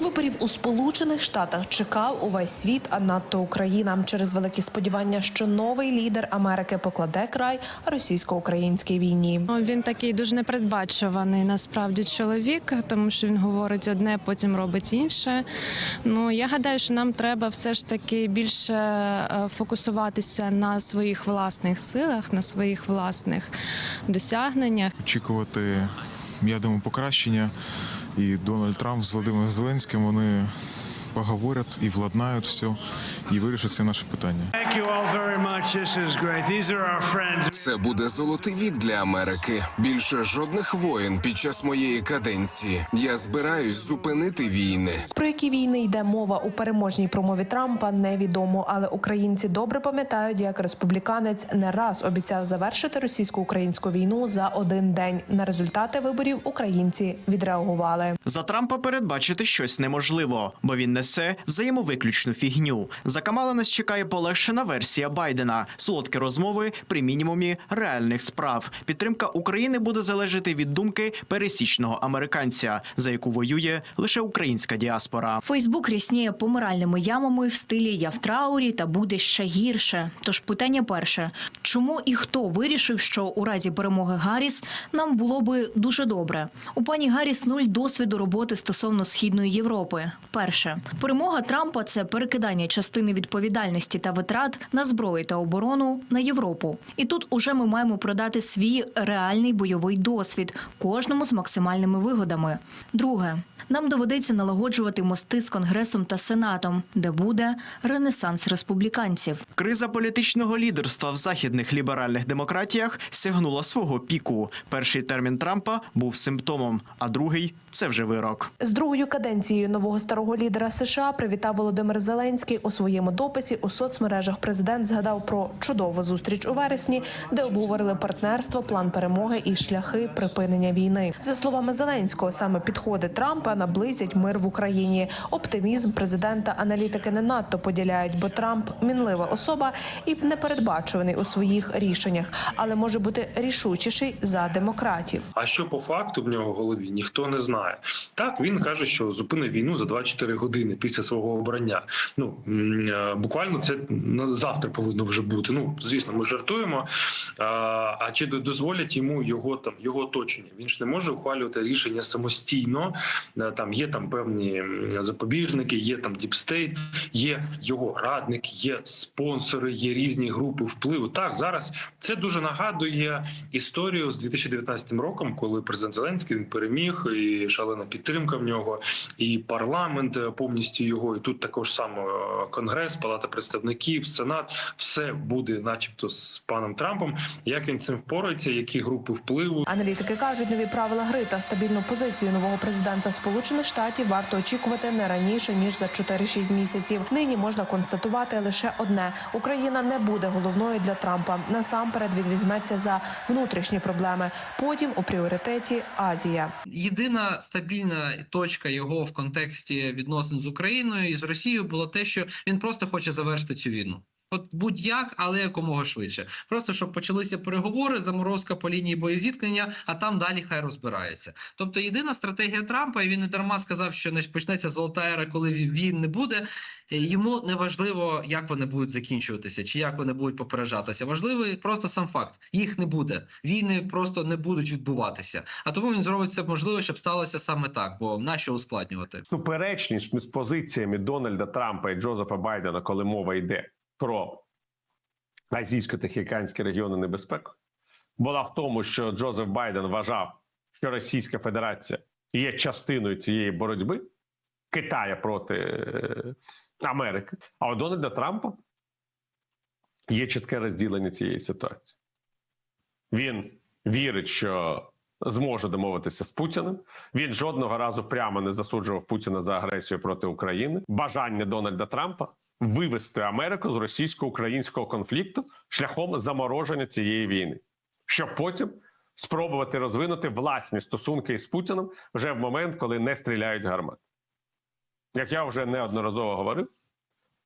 Виборів у Сполучених Штатах чекав увесь світ, а надто Україна через великі сподівання, що новий лідер Америки покладе край російсько-українській війні. Він такий дуже непередбачуваний насправді чоловік, тому що він говорить одне, потім робить інше. Ну я гадаю, що нам треба все ж таки більше е, фокусуватися на своїх власних силах, на своїх власних досягненнях. очікувати, я думаю, покращення. І Дональд Трамп з Володимиром Зеленським вони поговорять і владнають все, і вирішать це наше питання. Це буде золотий вік для Америки. Більше жодних воєн під час моєї каденції. Я збираюсь зупинити війни. Про які війни йде мова у переможній промові Трампа, невідомо, але українці добре пам'ятають, як республіканець не раз обіцяв завершити російсько-українську війну за один день. На результати виборів українці відреагували. За Трампа передбачити щось неможливо, бо він несе взаємовиключну фігню. За Камала нас чекає полегшена версія Байдена, солодкі розмови при мінімумі реальних справ. Підтримка України буде залежати від думки пересічного американця, за яку воює лише українська діаспора. Фейсбук рясніє помиральними ямами в стилі Я в траурі та буде ще гірше. Тож питання перше: чому і хто вирішив, що у разі перемоги Гарріс нам було би дуже добре? У пані Гарріс нуль досвіду роботи стосовно східної Європи. Перше перемога Трампа це перекидання частини відповідальності та витрат на зброю та оборону на Європу. І тут уже ми маємо продати свій реальний бойовий досвід кожному з максимальними вигодами. Друге, нам доведеться налагоджувати мости з конгресом та сенатом, де буде ренесанс республіканців. Криза політичного лідерства в західних ліберальних демократіях сягнула свого піку. Перший термін Трампа був симптомом, а другий це вже вирок. З другою каденцією нового старого лідера США привітав Володимир Зеленський у своєму дописі у соцмережах. Президент згадав про чудову зустріч у вересні, де обговорили партнерство, план перемоги і шляхи припинення війни. За словами Зеленського, саме підходи Трампа наблизять мир в Україні. Оптимізм президента аналітики не надто поділяють, бо Трамп мінлива особа і непередбачуваний у своїх рішеннях, але може бути рішучіший за демократів. А що по факту в нього в голові, ніхто не знає. Так він каже, що зупинить війну за 24 години після свого обрання. Ну е, буквально це завтра повинно вже бути. Ну звісно, ми жартуємо. А, чи до- дозволять йому його там його оточення? Він ж не може ухвалювати рішення самостійно. Е, Там є там певні запобіжники, є там діпстейт, є його радники, є спонсори, є різні групи впливу. Так зараз це дуже нагадує історію з 2019 роком, коли президент Зеленський він переміг, і шалена підтримка в нього, і парламент е, повністю його. І тут також саме е, конгрес, палата представників, сенат, все буде, начебто, з паном Трампом. Як він цим впорається, які групи впливу, Аналітики кажуть, нові правила гри та стабільну позицію нового президента Сполучених Штатів варто очікувати не раніше ніж за 4-6 місяців. Нині можна констатувати лише одне: Україна не буде головною для Трампа. Насамперед він візьметься за внутрішні проблеми. Потім у пріоритеті Азія. Єдина стабільна точка його в контексті відносин з Україною і з Росією було те, що він просто хоче завершити цю війну. От будь-як, але якомога швидше. Просто щоб почалися переговори, заморозка по лінії боєзіткнення, а там далі хай розбираються. Тобто, єдина стратегія Трампа, і він не дарма сказав, що не почнеться золота ера, коли він не буде. е, Йому не важливо, як вони будуть закінчуватися, чи як вони будуть попереджатися. Важливий просто сам факт: їх не буде. Війни просто не будуть відбуватися. А тому він зробить все можливе, щоб сталося саме так, бо нащо ускладнювати. суперечність між позиціями Дональда Трампа і Джозефа Байдена, коли мова йде про азійсько-тихоокеанські регіони небезпеки, була в тому, що Джозеф Байден вважав, що Російська Федерація є частиною цієї боротьби Китая проти е, Америки. А у Дональда Трампа є чітке розділення цієї ситуації. Він вірить, що зможе домовитися з Путіним. Він жодного разу прямо не засуджував Путіна за агресію проти України. Бажання Дональда Трампа вивести Америку з російсько-українського конфлікту шляхом замороження цієї війни, щоб потім спробувати розвинути власні стосунки із Путіним вже в момент, коли не стріляють гармати. Як я вже неодноразово говорив,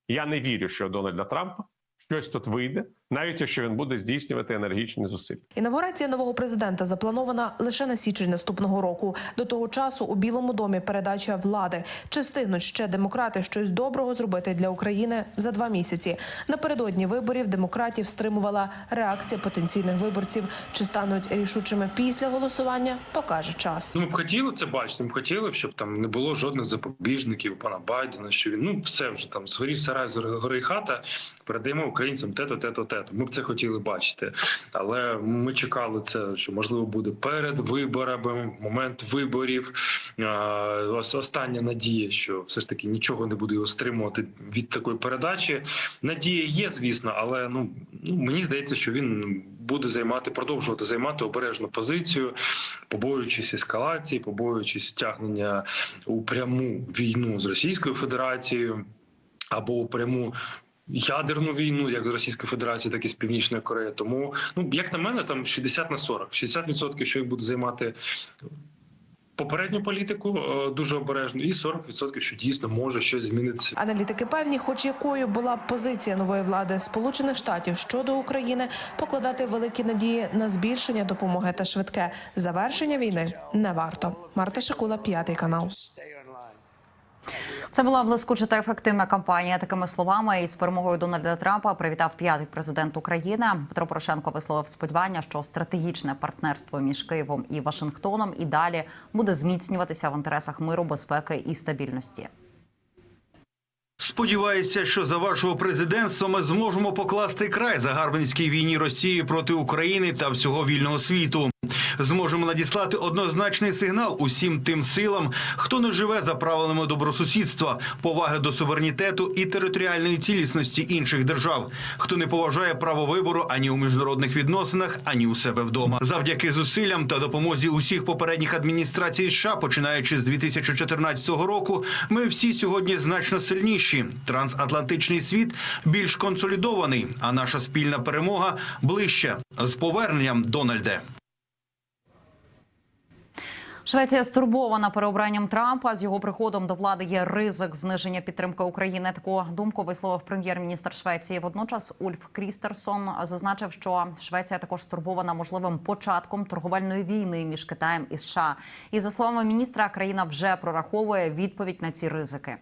я не вірю, що Дональда Трампа щось тут вийде навіть якщо він буде здійснювати енергічні зусилля. Інавгурація нового президента запланована лише на січень наступного року. До того часу у Білому домі передача влади. Чи встигнуть ще демократи щось доброго зробити для України за два місяці? Напередодні виборів демократів стримувала реакція потенційних виборців. Чи стануть рішучими після голосування? Покаже час. Ну, Ми б хотіли це бачити. Ми б хотіли, щоб там не було жодних запобіжників пана Байдена, що він ну все вже там згорів сарай, гори хата. Передаємо українцям те-то, те-то, те-то. Ми б це хотіли бачити, але ми чекали це, що можливо буде перед виборами, момент виборів. Е, ос- Остання надія, що все ж таки нічого не буде стримувати від такої передачі. Надія є, звісно, але ну ну мені здається, що він буде займати, продовжувати займати обережну позицію, побоюючись ескалації, побоюючись тягнення у пряму війну з Російською Федерацією або у пряму. Ядерну війну, як з Російської Федерації, так і з Північної Кореї. Тому, ну як на мене, там 60 на 40. 60% що він буде займати попередню політику е, дуже обережно, і 40% що дійсно може щось змінитися. Аналітики певні, хоч якою була позиція нової влади Сполучених Штатів щодо України, покладати великі надії на збільшення допомоги та швидке завершення війни не варто. Марта Шакула, п'ятий канал. Це була блискуча та ефективна кампанія. Такими словами із перемогою Дональда Трампа привітав п'ятий президент України. Петро Порошенко висловив сподівання, що стратегічне партнерство між Києвом і Вашингтоном і далі буде зміцнюватися в інтересах миру, безпеки і стабільності. Сподіваюся, що за вашого президентства ми зможемо покласти край загарбницькій війні Росії проти України та всього вільного світу. Зможемо надіслати однозначний сигнал усім тим силам, хто не живе за правилами добросусідства, поваги до суверенітету і територіальної цілісності інших держав, хто не поважає право вибору ані у міжнародних відносинах, ані у себе вдома. Завдяки зусиллям та допомозі усіх попередніх адміністрацій США, починаючи з 2014 року, ми всі сьогодні значно сильніші. Трансатлантичний світ більш консолідований, а наша спільна перемога ближче. З поверненням, Дональде. Швеція стурбована переобранням Трампа. З його приходом до влади є ризик зниження підтримки України. Таку думку висловив прем'єр-міністр Швеції. Водночас Ульф Крістерсон зазначив, що Швеція також стурбована можливим початком торговельної війни між Китаєм і США. І за словами міністра, країна вже прораховує відповідь на ці ризики.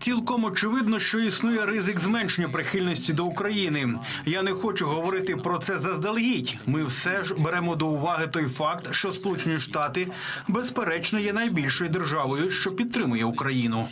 Цілком очевидно, що існує ризик зменшення прихильності до України. Я не хочу говорити про це заздалегідь. Ми все ж беремо до уваги той факт, що Сполучені Штати безперечно є найбільшою державою, що підтримує Україну.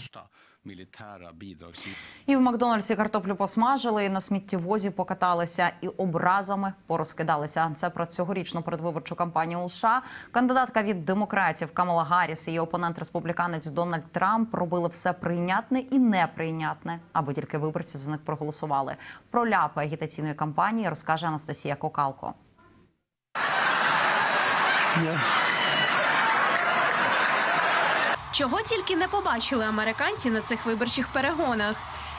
І в Макдональдсі картоплю посмажили, і на сміттєвозі покаталися і образами порозкидалися. Це про цьогорічну передвиборчу кампанію у США. Кандидатка від демократів Камала Гарріс і її опонент республіканець Дональд Трамп робили все прийнятне і неприйнятне, аби тільки виборці за них проголосували. Про ляпи агітаційної кампанії розкаже Анастасія Кокалко. Чого тільки не побачили американці на цих виборчих перегонах.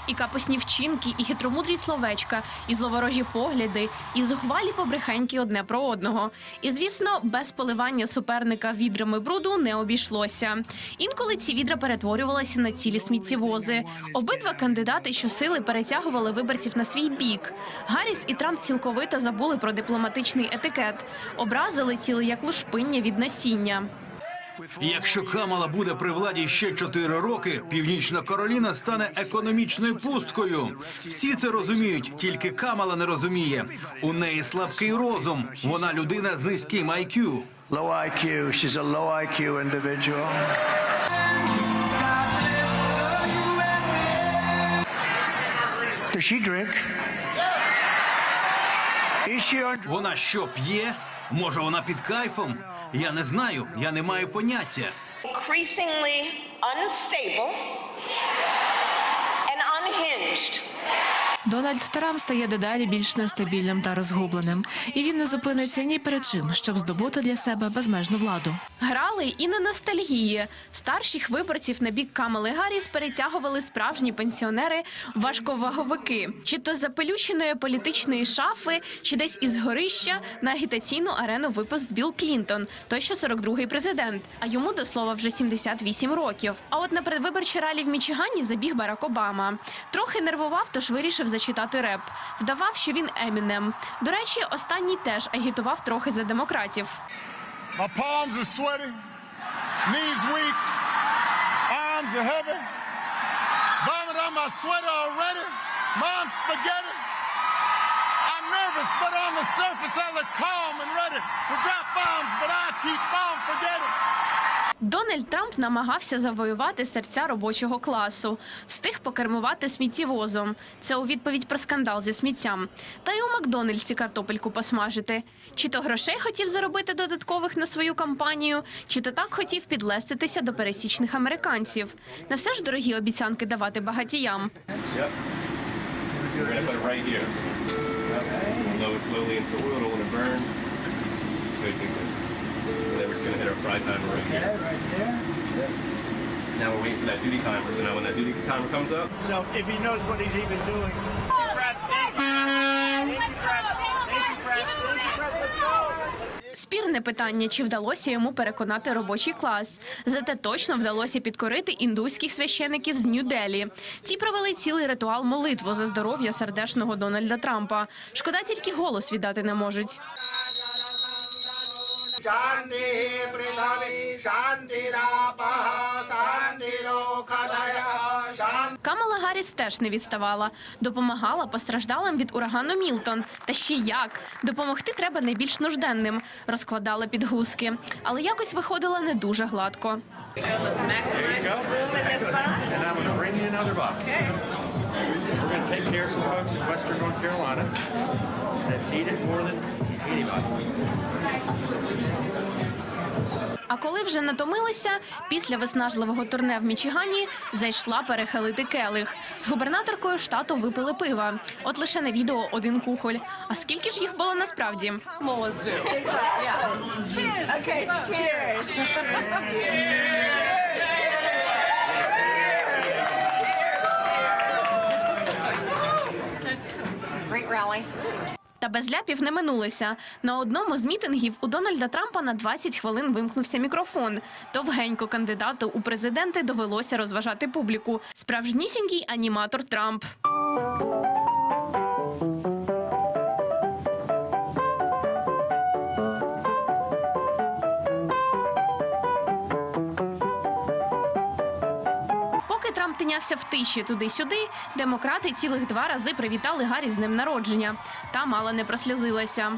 І капусні вчинки, і хитромудрі словечка, і зловорожі погляди, і зухвалі побрехеньки одне про одного. І звісно, без поливання суперника відрами бруду не обійшлося. Інколи ці відра перетворювалися на цілі сміттєвози. Обидва кандидати щосили перетягували виборців на свій бік. Гарріс і Трамп цілковито забули про дипломатичний етикет. Образи летіли як лушпиння від насіння. Якщо Камала буде при владі ще 4 роки, Північна Кароліна стане економічною пусткою. Всі це розуміють, тільки Камала не розуміє. У неї слабкий розум. Вона людина з низьким IQ. Low IQ. She's a low IQ individual. Does she drink? Is she on Вона що п'є? Може, вона під кайфом? Я не знаю, я не маю поняття. increasingly unstable and unhinged. Дональд Трамп стає дедалі більш нестабільним та розгубленим, і він не зупиниться ні перед чим, щоб здобути для себе безмежну владу. Грали і на ностальгії. Старших виборців на бік Камали Гарріс перетягували справжні пенсіонери важковаговики, чи то з запелюченої політичної шафи, чи десь із горища на агітаційну арену випуск Білл Клінтон, той, що 42-й президент. А йому до слова вже 78 років. А от на передвиборчі ралі в Мічигані забіг Барак Обама. Трохи нервував, тож вирішив читати реп. Вдавав, що він Емінем. До речі, останній теж агітував трохи за демократів. My palms are sweaty, knees weak, arms are heavy. Vomit on my sweater already. Mom's spaghetti. I'm nervous, but on the surface I look calm and ready to drop bombs, but I keep on forgetting. Дональд Трамп намагався завоювати серця робочого класу, встиг покермувати сміттєвозом. Це у відповідь про скандал зі сміттям. Та й у Макдональдсі картопельку посмажити. Чи то грошей хотів заробити додаткових на свою кампанію, чи то так хотів підлеститися до пересічних американців. Не все ж дорогі обіцянки давати багатіям. We're fry timer right here. right there. Now we're waiting for that duty timer. So now when that duty timer comes up, So if he knows what he's even doing. Спірне питання, чи вдалося йому переконати робочий клас. Зате точно вдалося підкорити індуських священиків з Нью-Делі. Ті провели цілий ритуал молитву за здоров'я сердешного Дональда Трампа. Шкода, тільки голос віддати не можуть. Камала Гарріс теж не відставала. Допомагала постраждалим від урагану Мілтон. Та ще як допомогти треба найбільш нужденним. Розкладала підгузки, але якось виходила не дуже гладко. Box. We're going to take care of some folks in Western North Carolina А коли вже натомилися, після виснажливого турне в Мічигані зайшла перехилити келих. З губернаторкою штату випили пива. От лише на відео один кухоль. А скільки ж їх було насправді? Та без ляпів не минулося. На одному з мітингів у Дональда Трампа на 20 хвилин вимкнувся мікрофон. Довгенько кандидату у президенти довелося розважати публіку. Справжнісінький аніматор Трамп. Трамп тинявся в тиші туди-сюди, демократи цілих два рази привітали Гаррі з днем народження. Та мало не прослізилася.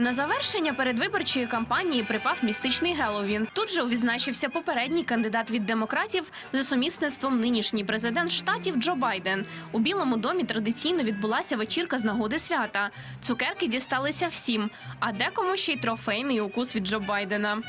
На завершення передвиборчої кампанії припав містичний Геловін. Тут же відзначився попередній кандидат від демократів за сумісництвом нинішній президент штатів Джо Байден. У Білому домі традиційно відбулася вечірка з нагоди свята. Цукерки дісталися всім, а декому ще й трофейний укус від Джо Байдена.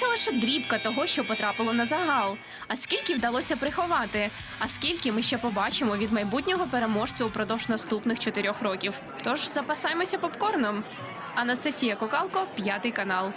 Це лише дрібка того, що потрапило на загал. А скільки вдалося приховати? А скільки ми ще побачимо від майбутнього переможця упродовж наступних чотирьох років? Тож запасаймося попкорном. Анастасія Кокалко, п'ятий канал.